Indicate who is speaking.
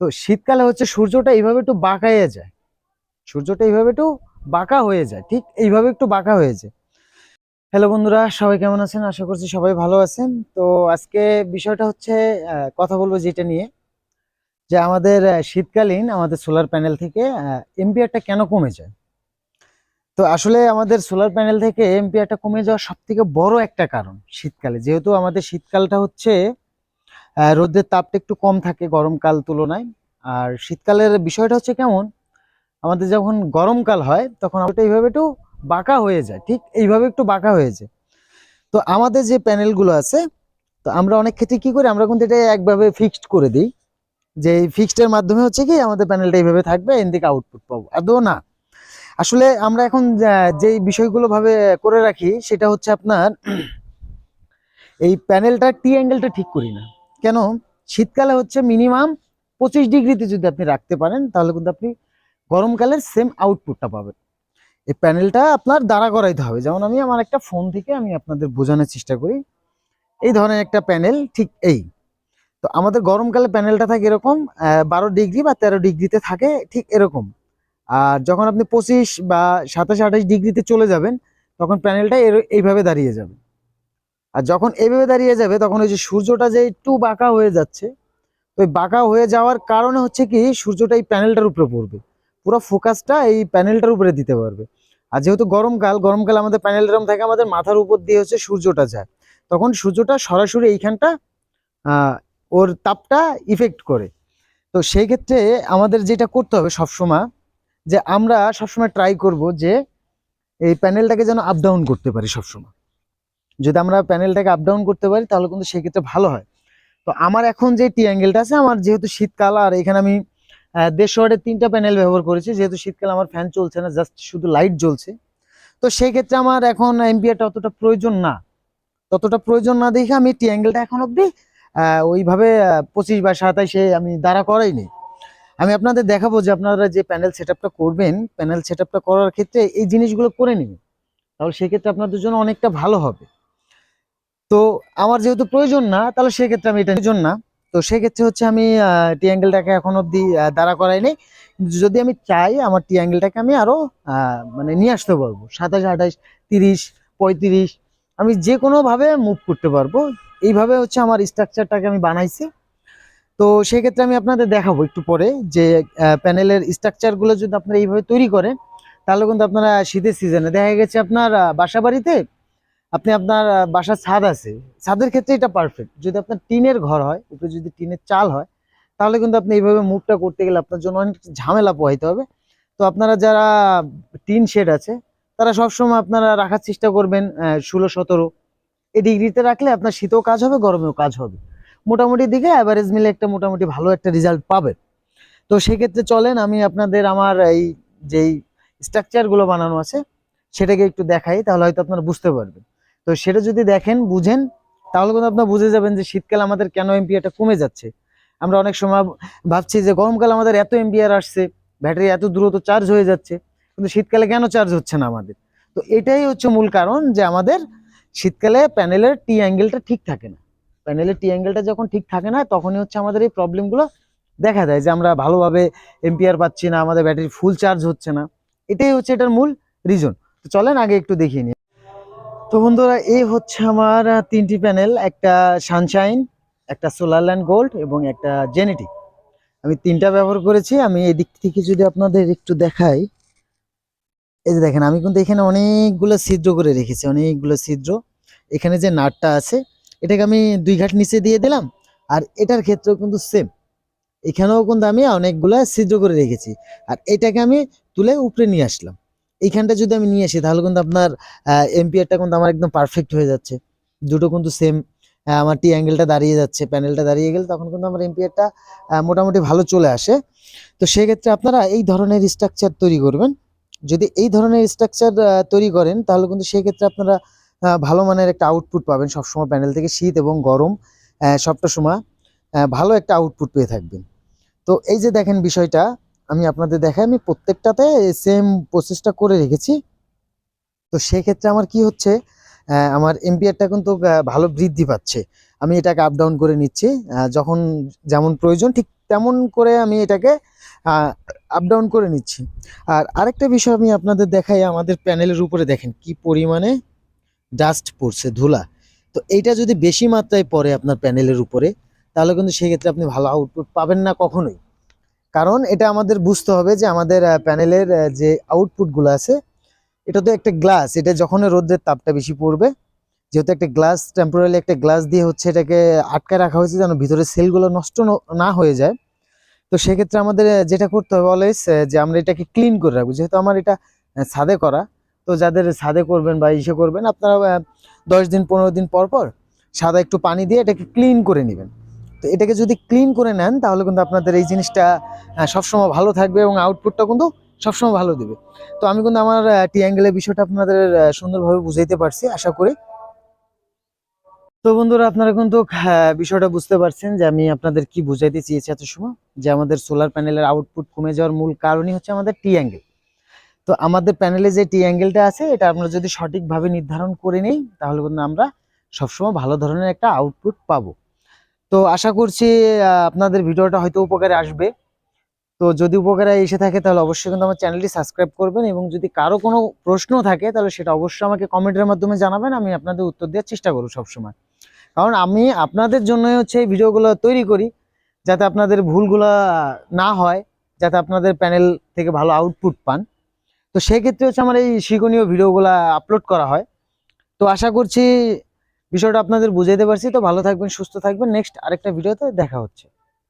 Speaker 1: তো শীতকালে হচ্ছে সূর্যটা এইভাবে একটু বাঁকাইয়ে যায়। সূর্যটা এইভাবে একটু বাঁকা হয়ে যায়, ঠিক এইভাবে একটু বাঁকা হয়ে যায়। হ্যালো বন্ধুরা, সবাই কেমন আছেন? আশা করছি সবাই ভালো আছেন। তো আজকে বিষয়টা হচ্ছে কথা বলব যেটা নিয়ে। যে আমাদের শীতকালীন আমাদের সোলার প্যানেল থেকে এম্পিয়ারটা কেন কমে যায়? তো আসলে আমাদের সোলার প্যানেল থেকে এম্পিয়ারটা কমে যাওয়ার সব থেকে বড় একটা কারণ শীতকালে। যেহেতু আমাদের শীতকালটা হচ্ছে রোদের তাপটা একটু কম থাকে গরমকাল তুলনায়। আর শীতকালের বিষয়টা হচ্ছে কেমন, আমাদের যখন গরমকাল হয়, তখন ওটা এইভাবে একটু বাঁকা হয়ে যায়, ঠিক এইভাবে একটু বাঁকা হয়ে যায়। তো আমাদের যে প্যানেলগুলো আছে, তো আমরা অনেক ক্ষেত্রে কি করি, আমরা কিন্তু এটা একভাবে ফিক্সড করে দিই। যে এই ফিক্সডের মাধ্যমে হচ্ছে কি, আমাদের প্যানেলটা এইভাবে থাকবে এন থেকে আউটপুট পাবো। আদৌ না। আসলে আমরা এখন যা- বিষয়গুলো ভাবে করে রাখি, সেটা হচ্ছে আপনার, এই প্যানেলটার টি অ্যাঙ্গেলটা ঠিক করি না। কেন? শীতকালে হচ্ছে মিনিমাম পঁচিশ ডিগ্রিতে যদি আপনি রাখতে পারেন, তাহলে কিন্তু আপনি গরমকালের সেম আউটপুটটা পাবেন। এই প্যানেলটা আপনার দাঁড়া করাইতে হবে। যেমন আমি আমার একটা ফোন থেকে আমি আপনাদের বোঝানোর চেষ্টা করি। এই ধরনের একটা প্যানেল ঠিক এই। তো আমাদের গরমকালে প্যানেলটা থাকে এরকম বারো ডিগ্রি বা তেরো ডিগ্রিতে থাকে ঠিক এরকম। আর যখন আপনি পঁচিশ বা সাতাশ আঠাশ ডিগ্রিতে চলে যাবেন, তখন প্যানেলটা এইভাবে দাঁড়িয়ে যাবে। আর যখন এভাবে দাঁড়িয়ে যাবে, তখন ওই যে সূর্যটা যে একটু বাঁকা হয়ে যাচ্ছে ওই বাঁকা হয়ে যাওয়ার কারণে হচ্ছে কি, সূর্যটা এই প্যানেলটার উপরে পড়বে। পুরো ফোকাসটা এই প্যানেলটার উপরে দিতে পারবে। আর যেহেতু গরমকাল গরমকাল আমাদের প্যানেল এরম থাকে, আমাদের মাথার উপর দিয়ে হচ্ছে সূর্যটা যায়। তখন সূর্যটা সরাসরি এইখানটা ওর তাপটা ইফেক্ট করে। তো সেই ক্ষেত্রে আমাদের যেটা করতে হবে সবসময়, যে আমরা সবসময় ট্রাই করব যে, এই প্যানেলটাকে যেন আপ ডাউন করতে পারি সবসময়। যদি আমরা প্যানেলটাকে আপ ডাউন করতে পারি, তাহলে কিন্তু সেক্ষেত্রে ভালো হয়। তো আমার এখন যে টি অ্যাঙ্গেলটা আছে, আমার যেহেতু শীতকাল, আর এখানে আমি দেড়শো ওয়াটের তিনটা প্যানেল ব্যবহার করেছি, যেহেতু শীতকালে আমার ফ্যান চলছে না জাস্ট শুধু লাইট জ্বলছে। তো সেই ক্ষেত্রে আমার এখন এমপিআরটা অতটা প্রয়োজন না। ততটা প্রয়োজন না দেখে আমি টি অ্যাঙ্গেলটা এখন অবধি ওইভাবে পঁচিশ বা সাতাইশে আমি দাঁড়া করাইনি। আমি আপনাদের দেখাবো যে আপনারা যে প্যানেল সেট করবেন প্যানেল সেট করার ক্ষেত্রে এই জিনিসগুলো করে নেবেন। তাহলে সেক্ষেত্রে আপনাদের জন্য অনেকটা ভালো হবে। তো আমার যেহেতু প্রয়োজন না তাহলে সেক্ষেত্রে আমি এটা প্রয়োজন না। তো সেক্ষেত্রে হচ্ছে আমি টি অ্যাঙ্গেলটাকে এখন অবধি দাঁড়া করাইনি। যদি আমি চাই আমার টি অ্যাঙ্গেলটাকে আমি আরও মানে নিয়ে আসতে পারব। সাতাশ আঠাশ তিরিশ পঁয়ত্রিশ আমি যে কোনোভাবে মুভ করতে পারব। এইভাবে হচ্ছে আমার স্ট্রাকচারটাকে আমি বানাইছি। তো সেক্ষেত্রে আমি আপনাদের দেখাবো একটু পরে যে প্যানেলের স্ট্রাকচারগুলো যদি আপনারা এইভাবে তৈরি করেন তাহলে কিন্তু আপনারা শীতের সিজনে দেখা গেছে আপনার আহ, বাসা বাড়িতে আপনি আপনার বাসার ছাদ আছে। ছাদের ক্ষেত্রে এটা পারফেক্ট যদি আপনার টিনের ঘর হয়, উপরে যদি টিনের চাল হয়, তাহলে কিন্তু আপনি এইভাবে মুভটা করতে গেলে আপনার জন্য অনেক ঝামেলা পোহাইতে হবে। তো আপনারা যারা টিন শেড আছে, তারা সবসময় আপনারা রাখার চেষ্টা করবেন ষোলো, সতেরো। এই ডিগ্রিতে রাখলে আপনার শীতেও কাজ হবে, গরমেও কাজ হবে। মোটামুটি দিকে অ্যাভারেজ মিলে একটা মোটামুটি ভালো একটা রেজাল্ট পাবেন। তো সেক্ষেত্রে চলেন, আমি আপনাদের আমার এই যেই স্ট্রাকচারগুলো বানানো আছে, সেটাকে একটু দেখাই, তাহলে হয়তো আপনারা বুঝতে পারবেন। তো সেটা যদি দেখেন, বুঝেন, তাহলে কিন্তু আপনারা বুঝে যাবেন যে শীতকাল আমাদের কেন এমপিআরটা কমে যাচ্ছে। আমরা অনেক সময় ভাবছি যে গরমকাল আমাদের এত এমপিআর আসছে, ব্যাটারি এত দ্রুত চার্জ হয়ে যাচ্ছে, কিন্তু শীতকালে কেন চার্জ হচ্ছে না আমাদের? তো এটাই হচ্ছে মূল কারণ যে আমাদের শীতকালে প্যানেলের টি অ্যাঙ্গেলটা ঠিক থাকে না। প্যানেলের টি অ্যাঙ্গেলটা যখন ঠিক থাকে না, তখনই হচ্ছে আমাদের এই প্রবলেমগুলো দেখা দেয় যে আমরা ভালোভাবে এমপিআর পাচ্ছি না, আমাদের ব্যাটারি ফুল চার্জ হচ্ছে না। এটাই হচ্ছে এটার মূল রিজন তো চলেন আগে একটু দেখিয়ে নিই। তো বন্ধুরা, এই হচ্ছে আমার তিনটি প্যানেল, একটা সানশাইন, একটা সোলার ল্যান্ড গোল্ড এবং একটা জেনেটিক। আমি তিনটা ব্যবহার করেছি, আমি এই দিক থেকে যদি আপনাদের একটু দেখাই, এই যে দেখেন, আমি কিন্তু এখানে অনেকগুলো ছিদ্র করে রেখেছি, অনেকগুলো ছিদ্র। এখানে যে নাটটা আছে, এটাকে আমি দুই ঘাট নিচে দিয়ে দিলাম, আর এটার ক্ষেত্রেও কিন্তু সেম এখানেও কিন্তু আমি অনেকগুলো ছিদ্র করে রেখেছি, আর এটাকে আমি তুলে উপরে নিয়ে আসলাম। এইখানটা যদি আমি নিয়ে আসি, তাহলে কিন্তু আপনার এমপিআরটা কিন্তু আমার একদম পারফেক্ট হয়ে যাচ্ছে। দুটো কিন্তু সেম আমার টি অ্যাঙ্গেলটা দাঁড়িয়ে যাচ্ছে প্যানেলটা দাঁড়িয়ে গেলে তখন কিন্তু আমার এমপিআরটা মোটামুটি ভালো চলে আসে। তো সেক্ষেত্রে আপনারা এই ধরনের স্ট্রাকচার তৈরি করবেন। যদি এই ধরনের স্ট্রাকচার তৈরি করেন, তাহলে কিন্তু সেক্ষেত্রে আপনারা ভালো মানের একটা আউটপুট পাবেন। সবসময় প্যানেল থেকে শীত এবং গরম সবটা সময় ভালো একটা আউটপুট পেয়ে থাকবেন। তো এই যে দেখেন বিষয়টা আমি আপনাদের দেখাই, আমি প্রত্যেকটাতে সেম প্রসেসটা করে রেখেছি। তো সেক্ষেত্রে আমার কি হচ্ছে আমার এমপিআরটা কিন্তু ভালো বৃদ্ধি পাচ্ছে। আমি এটাকে আপ ডাউন করে নিচ্ছি যখন যেমন প্রয়োজন ঠিক তেমন করে আমি এটাকে আপ ডাউন করে নিচ্ছি। আর আরেকটা বিষয় আমি আপনাদের দেখাই, আমাদের প্যানেলের উপরে দেখেন কি পরিমাণে ডাস্ট পড়ছে, ধুলা। তো এইটা যদি বেশি মাত্রায় পড়ে আপনার প্যানেলের উপরে, তাহলে কিন্তু সেক্ষেত্রে আপনি ভালো আউটপুট পাবেন না কখনোই। কারণ এটা আমাদের বুঝতে হবে যে আমাদের প্যানেলের যে আউটপুটগুলো আছে, এটা তো একটা গ্লাস এটা যখন রোদ্রের তাপটা বেশি পড়বে, যেহেতু একটা গ্লাস টেম্পোরারি একটা গ্লাস দিয়ে হচ্ছে এটাকে আটকে রাখা হয়েছে যেন ভিতরে সেলগুলো নষ্ট ন- হয়ে যায়। তো সেক্ষেত্রে আমাদের যেটা করতে হবে অলওয়েজ যে আমরা এটাকে ক্লিন করে রাখব। যেহেতু আমার এটা ছাদে করা, তো যাদের ছাদে করবেন বা ইসে করবেন আপনারা দশ দিন, পনেরো দিন পর পর সাদা একটু পানি দিয়ে এটাকে ক্লিন করে নেবেন। তো এটাকে যদি ক্লিন করে নেন, তাহলে কিন্তু আপনাদের এই জিনিসটা সবসময় ভালো থাকবে এবং আউটপুটটা কিন্তু সবসময় ভালো দেবে। তো আমি কিন্তু আমার টি অ্যাঙ্গেলের বিষয়টা আপনাদের সুন্দরভাবে বুঝাইতে পারছি, আশা করি। তো বন্ধুরা, আপনারা কিন্তু বিষয়টা বুঝতে পারছেন যে আমি আপনাদের কি বুঝাইতে চেয়েছি এত সময়, যে আমাদের সোলার প্যানেলের আউটপুট কমে যাওয়ার মূল কারণই হচ্ছে আমাদের টি অ্যাঙ্গেল তো আমাদের প্যানেলে যে টি অ্যাঙ্গেলটা আছে, এটা আমরা যদি সঠিকভাবে নির্ধারণ করে নেই, তাহলে কিন্তু আমরা সবসময় ভালো ধরনের একটা আউটপুট পাবো। তো আশা করছি আপনাদের ভিডিওটা হয়তো উপকারে আসবে। তো যদি উপকারে এসে থাকে, তাহলে অবশ্যই কিন্তু আমার চ্যানেলটি সাবস্ক্রাইব করবেন এবং যদি কারও কোনো প্রশ্ন থাকে, তাহলে সেটা অবশ্যই আমাকে কমেন্টের মাধ্যমে জানাবেন, আমি আপনাদের উত্তর দেওয়ার চেষ্টা করব সবসময়। কারণ আমি আপনাদের জন্যই হচ্ছে এই ভিডিওগুলো তৈরি করি, যাতে আপনাদের ভুলগুলো না হয়, যাতে আপনাদের প্যানেল থেকে ভালো আউটপুট পান। তো সেক্ষেত্রে হচ্ছে আমার এই শিক্ষণীয় ভিডিওগুলো আপলোড করা হয়। তো আশা করছি বিষয়টা আপনাদের বুঝাইতে পারছি। তো ভালো থাকবেন সুস্থ থাকবেন। নেক্সট আরেকটা ভিডিওতে দেখা হচ্ছে।